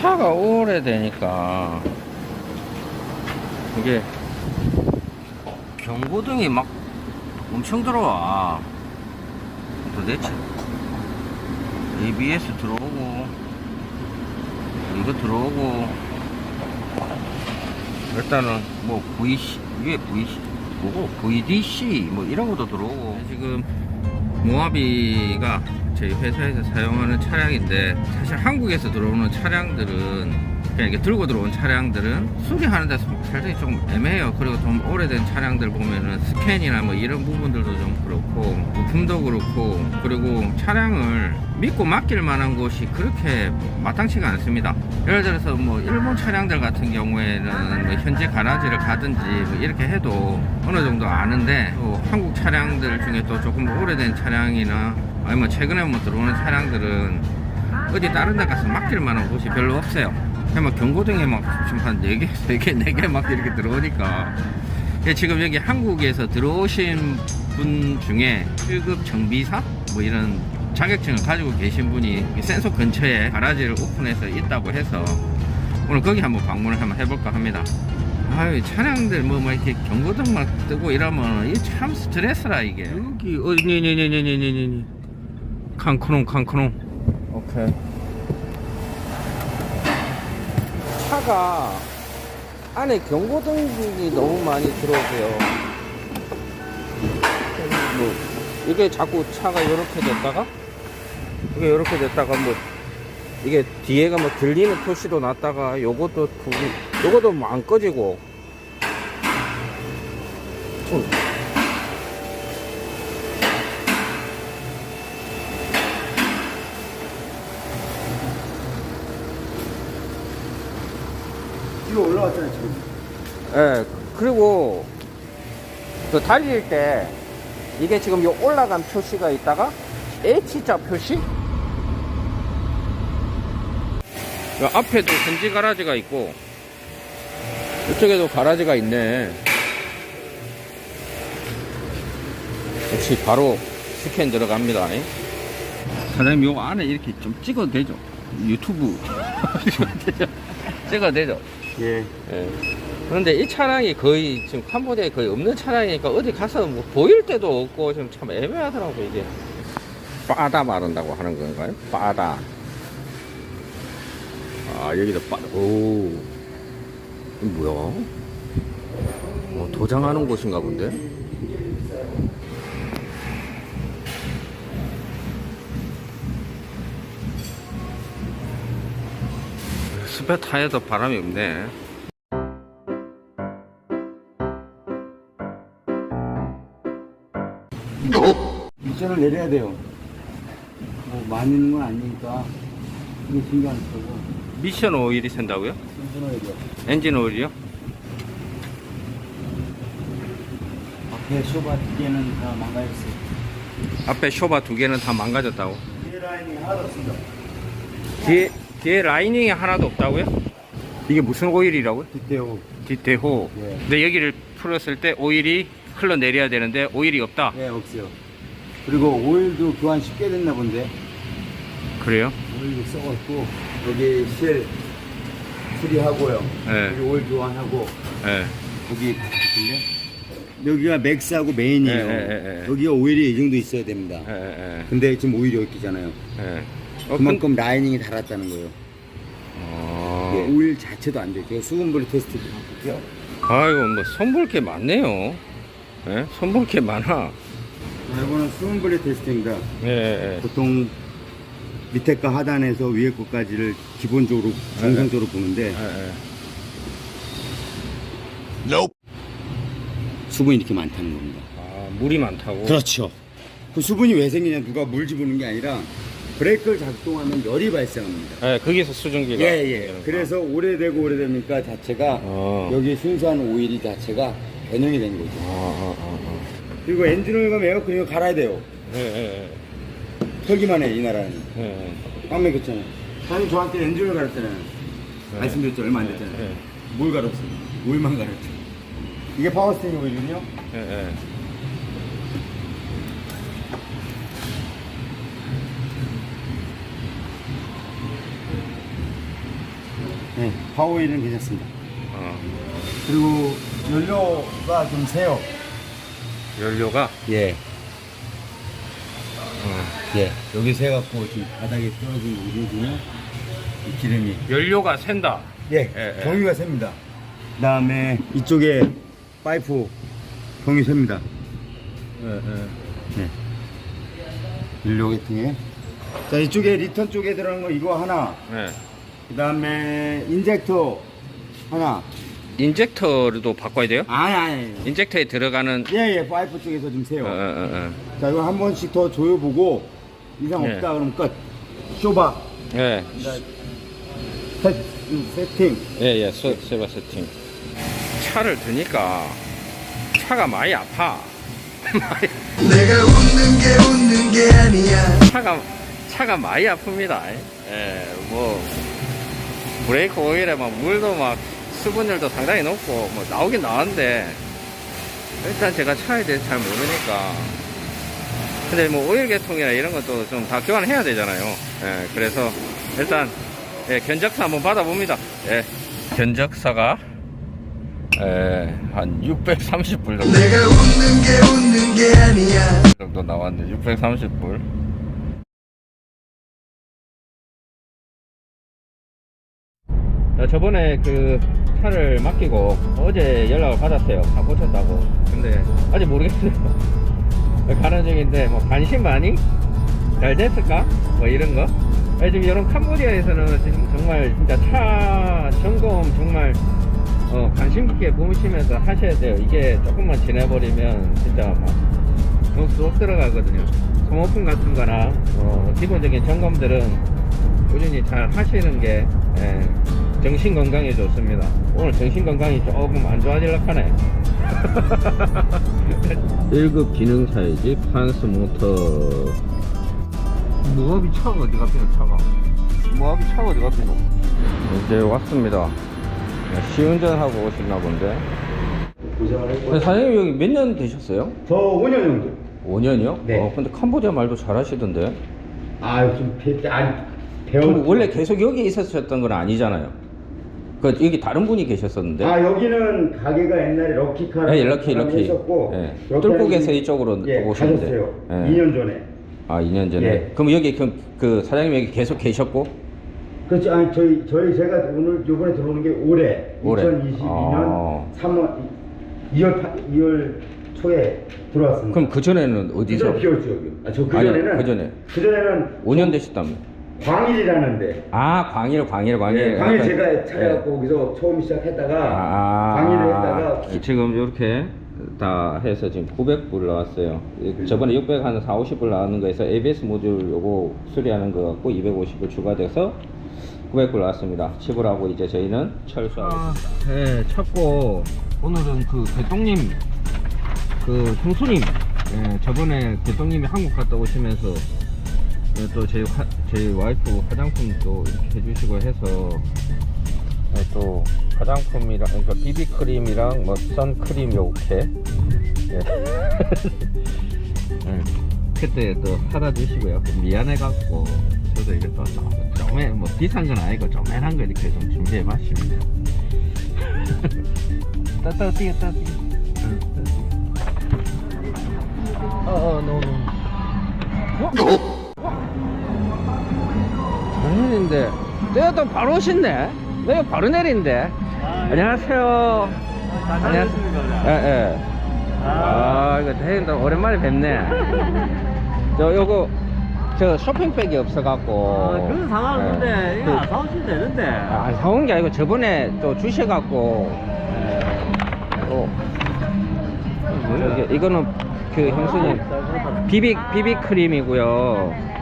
차가 오래되니까 이게 경고등이 막 엄청 들어와. 도대체. ABS 들어오고 이거 들어오고 일단은 뭐 VC 위에 VC 뭐고 VDC 뭐 이런 것도 들어오고. 지금 모하비가 저희 회사에서 사용하는 차량인데 사실 한국에서 들어오는 차량들은 이렇게 들고 들어온 차량들은 수리하는 데서 살짝 좀 애매해요. 그리고 좀 오래된 차량들 보면은 스캔이나 뭐 이런 부분들도 좀 그렇고 부품도 그렇고 그리고 차량을 믿고 맡길 만한 곳이 그렇게 마땅치가 않습니다. 예를 들어서 뭐 일본 차량들 같은 경우에는 뭐 현재 가라지를 가든지 뭐 이렇게 해도 어느 정도 아는데 또 한국 차량들 중에 또 조금 오래된 차량이나 아니면 최근에 뭐 들어오는 차량들은 어디 다른 데 가서 맡길 만한 곳이 별로 없어요. 그냥 막 경고등에 막 지금 한 4개, 3개, 4개 막 이렇게 들어오니까. 예, 지금 여기 한국에서 들어오신 분 중에 1급 정비사? 뭐 이런 자격증을 가지고 계신 분이 이 센서 근처에 가라지를 오픈해서 있다고 해서 오늘 거기 한번 방문을 한번 해볼까 합니다. 아유, 차량들 뭐, 뭐 이렇게 경고등 막 뜨고 이러면 이게 참 스트레스라 이게. 여기, 어, 네, 네, 네, 네, 네, 네, 네. 칸크농, 칸크농. 오케이. 차가 안에 경고등이 너무 많이 들어오세요. 뭐 이게 자꾸 차가 이렇게 됐다가 이게 이렇게 됐다가 뭐 이게 뒤에가 뭐 들리는 표시도 났다가 요것도 두- 요것도 뭐 안 꺼지고 좀 올라왔잖아요 지금 예, 그리고 그 달릴 때 이게 지금 요 올라간 표시가 있다가 H자 표시? 요 앞에도 현지 가라지가 있고 이쪽에도 가라지가 있네. 역시 바로 스캔 들어갑니다. 사장님 요 안에 이렇게 좀 찍어도 되죠? 유튜브 찍어도 되죠? 예 예. 그런데 이 차량이 거의 지금 캄보디아에 거의 없는 차량이니까 어디 가서 뭐 보일 때도 없고 지금 참 애매하더라고 이게. 빠다 마른다고 하는 건가요? 빠다. 아 여기도 빠다. 오. 뭐야? 어, 도장하는 곳인가 본데? 스페 타에도 바람이 없네. 미션을 내려야 돼요 뭐 많이 있는 건 아니니까 이게 신경 안 쓰고 미션 오일이 샌다고요? 돼요 엔진 오일이요? 앞에 쇼바 두 개는 다 망가졌어요 앞에 쇼바 두 개는 다 망가졌다고. 뒤에 라인이 하나도 없습니다 뒤에, 뒤에 라이닝이 하나도 없다고요? 이게 무슨 오일이라고요? 뒷대호 뒷대호. 예. 근데 여기를 풀었을 때 오일이 흘러내려야 되는데 오일이 없다. 예 없어요 그리고 오일도 교환 쉽게 됐나 본데 그래요? 오일도 썩었고 여기 실 수리하고요 예. 여기 오일 교환하고 예. 여기? 여기가 맥스하고 메인이에요. 예, 예, 예, 예. 여기가 오일이 이 정도 있어야 됩니다. 예, 예, 근데 지금 오일이 여기잖아요. 예. 어, 그만큼 라이닝이 달았다는 거예요. 어... 이게 오일 자체도 안 돼요. 제가 수분분리 테스트 좀 해볼게요. 아이고, 뭐, 손볼 게 많네요. 예? 손볼 게 많아. 자, 이거는 수분분리 테스트입니다. 예, 예. 보통 밑에 거 하단에서 위에 거까지를 기본적으로 정상적으로 보는데 예, 예. 수분이 이렇게 많다는 겁니다. 아, 물이 많다고? 그렇죠. 그 수분이 왜 생기냐 누가 물 집어넣는 게 아니라 브레이크를 작동하면 열이 발생합니다. 예, 거기서 수증기가. 예, 예. 되는 그래서 오래되고 오래되니까 자체가 어. 여기 순수한 오일이 자체가 변형이 된 거죠. 아, 아, 아, 아. 그리고 엔진오일 가면 에어컨 이거 갈아야 돼요. 예, 예, 예. 털기만 해, 이 나라는. 예, 예. 안 먹겠잖아요. 사장님 저한테 엔진오일 갈았잖아요. 네. 말씀드렸죠. 얼마 안 됐잖아요. 예, 뭘 갈았어요? 오일만 갈았죠. 이게 파워스테이닝 오일이군요. 예, 예. 네, 파워오일은 괜찮습니다. 어, 그리고 연료가 좀 세요. 연료가 예. 어, 예. 여기 새갖고 지금 바닥에 떨어진 거거든요. 이 기름이. 연료가 샌다. 예. 예, 예. 경유가 셉니다. 그 다음에 이쪽에 파이프 경유 셉니다. 예, 예. 네. 연료 계통에. 자, 이쪽에 리턴 쪽에 들어간 거 이거 하나. 네. 그 다음에 인젝터 하나. 인젝터도 바꿔야 돼요? 아니, 아니. 인젝터에 들어가는 예, 예. 파이프 쪽에서 좀 세요. 어, 어, 어, 어. 자, 이거 한 번씩 더 조여보고 이상 예. 없다 그러면 끝. 쇼바. 예. 세, 세팅. 예, 예, 세, 세바 세팅. 차를 드니까 차가 많이 아파. 내가 웃는 게 웃는 게 아니야 차가, 차가 많이 아픕니다. 예, 뭐, 브레이크 오일에 막 물도 막 수분율도 상당히 높고, 뭐, 나오긴 나왔는데, 일단 제가 차에 대해서 잘 모르니까. 근데 뭐, 오일 계통이나 이런 것도 좀 다 교환해야 되잖아요. 예, 그래서 일단, 예, 견적사 한번 받아봅니다. 예. 견적사가, 예, 한 630불 정도. 내가 웃는 게 웃는 게 아니야 정도 나왔네. 630불. 저번에 그 차를 맡기고 어제 연락을 받았어요. 다 고쳤다고. 근데 아직 모르겠어요. 가는 중인데 뭐 관심 많이? 잘 됐을까? 뭐 이런 거? 아니, 지금 이런 캄보디아에서는 지금 정말 진짜 차 점검 정말 어, 관심 깊게 보시면서 하셔야 돼요. 이게 조금만 지나버리면 진짜 막 쏙, 쏙 들어가거든요. 소모품 같은 거나 어, 기본적인 점검들은 꾸준히 잘 하시는 게 예, 정신 건강에 좋습니다. 오늘 정신 건강이 조금 안 좋아질라 하네. 1급 기능 사이즈 판스 모터 무합이 차가 어디 갔노 차가 무합이 차가 어디 갔노 이제 왔습니다 네, 시운전하고 오셨나 본데. 사장님 여기 몇 년 되셨어요? 저 5년 정도. 5년이요? 네. 어, 근데 캄보디아 말도 잘하시던데 아, 좀 배, 아니, 그럼 배웠 원래 계속 여기 있었던 건 아니잖아요 그 여기 다른 분이 계셨었는데 아, 여기는 가게가 옛날에 럭키카. 네, 럭키, 럭키. 했었고. 예. 여기는 뚫국에서 이쪽으로 예, 오셨는데. 가셨어요. 예. 2년 전에. 아 2년 전에 예. 그럼 여기 그, 그 사장님 여기 계속 계셨고 그렇지, 아니, 저희, 저희, 제가 오늘, 요번에 들어오는 게 올해. 올해. 2022년 아. 3월, 2월, 2월 초에 들어왔습니다. 그럼 그 전에는 어디서 비었죠, 여기. 아, 저 아니요, 그전에는. 그 전에. 그 전에는 5년 되셨다며 광일이라는데. 아 광일 광일 광일 예, 광일 제가 찾아갖고 예. 거기서 처음 시작했다가 아, 광일을 했다가 지금 이렇게 다 해서 지금 900불 나왔어요. 저번에 600 한 4, 50불 나왔는 거에서 ABS 모듈 요거 수리하는 거 갖고 250불 추가돼서 900불 나왔습니다. 지불하고 이제 저희는 철수하겠습니다. 네, 찾고 오늘은 그 대통님 그 형수님 예, 저번에 대통님이 한국 갔다 오시면서 예, 또 저희 화, 저희 와이프 화장품 또 이렇게 해주시고 해서. 네, 또 화장품이랑 그러니까 비비 크림이랑 뭐 선크림 요렇게. 예. 예, 그때 또 사다 주시고요. 미안해 갖고 저도 이게 또 좀, 좀뭐 비싼 건 아니고 조그만한 거 이렇게 좀 준비해 봤습니다. 따따 뛰어 따 뛰어. 어어 노노 내리는데 내가 또 바로 오신네. 내가 바로 내린데 안녕하세요. 안녕하세요 예예. 아. 이거 대인도 오랜만에 뵙네. 저 요거 저 쇼핑백이 없어갖고. 아, 그런 상황인데 예. 이거 안 사오시면 되는데. 아, 안 사온 게 아니고 저번에 또 주셔갖고. 또 저기 이거는 그 형수님 비비 비비 크림이고요.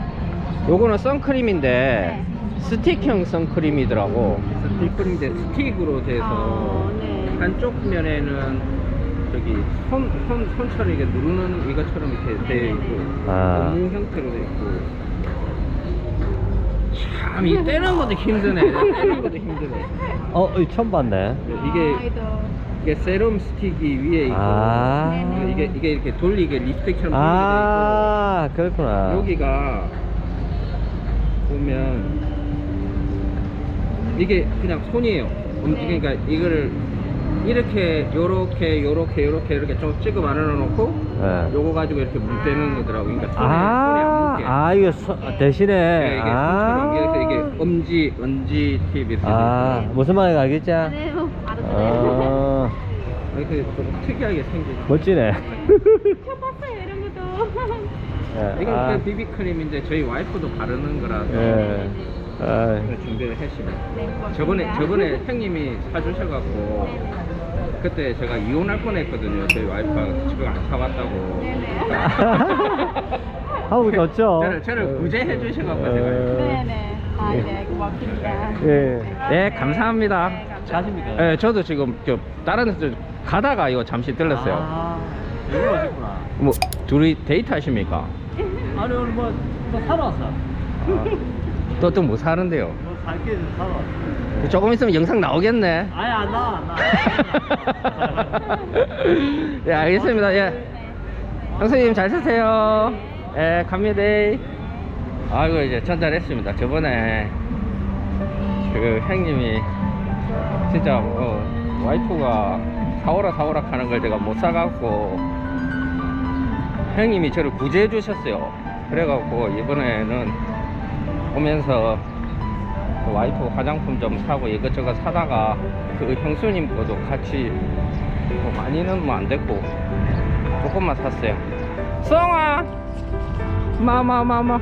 요거는 선크림인데 스틱형 선크림이더라고. 스틱크림인데 스틱으로 돼서 한쪽 면에는 저기 손, 손, 손처럼 이게 누르는 이것처럼 이렇게 되어 있고 아. 고무 형태로 되어 있고 참 이 떼는 것도 힘드네. 떼는 것도 힘드네. 어 이거 처음 봤네 이게 이게 세럼 스틱이 위에 있고 아. 이게 이게 이렇게 돌리게 립스틱처럼 아 돌리게 그렇구나 돼 있고 여기가 보면 이게 그냥 손이에요. 음, 네. 그러니까 이거를 이렇게 요렇게 요렇게 요렇게 이렇게 좀 찍어 말아 놓고 예. 요거 가지고 이렇게 물 떼는 거더라고. 그러니까 손에 손에 안 아, 묻게. 아, 이거 소, 대신에. 네, 이게 아. 손처럼 이렇게 이게 엄지 엄지 팁 이렇게. 아, 무슨 말인지 알겠지? 네, 뭐 네. 아, 이렇게 좀 특이하게 생긴. 멋지네. 처음 봤어요 이런 것도. 예, 이건 아, 그냥 비비크림인데 저희 와이프도 바르는 거라서 예. 아, 준비를 했습니다. 네, 저번에. 저번에 형님이 사주셔갖고 그때 제가 이혼할 뻔했거든요. 저희 와이프가 지금 안 사왔다고. 하고 좋죠. 저를 저를 구제해 주셔갖고 제가. 네네. 아, 네, 고맙습니다. 예. 네 감사합니다. 네, 감사합니다. 가십니까? 네, 저도 지금 저 다른 데 가다가 이거 잠시 들렀어요. 아, 여기 오셨구나. 뭐 둘이 데이트 하십니까? 아니, 오늘 뭐, 뭐 사러 왔어. 또 또 뭐 사는데요? 뭐 살게 좀 사러 왔어. 조금 있으면 영상 나오겠네. 아니, 안 나와, 안 나와. 예, 알겠습니다. 예. 형수님 잘 쓰세요. 예, 갑니다. 아이고, 이제 전달했습니다. 저번에 그 형님이 진짜 어, 와이프가 사오라 사오라 하는 걸 제가 못 사갖고 형님이 저를 구제해 주셨어요. 그래갖고 이번에는 오면서 그 와이프 화장품 좀 사고 이것저것 사다가 그 형수님 거도 같이 뭐 많이는 뭐 안 됐고 조금만 샀어요. 수영아, 마마마마.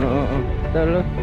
어어어, 딸로.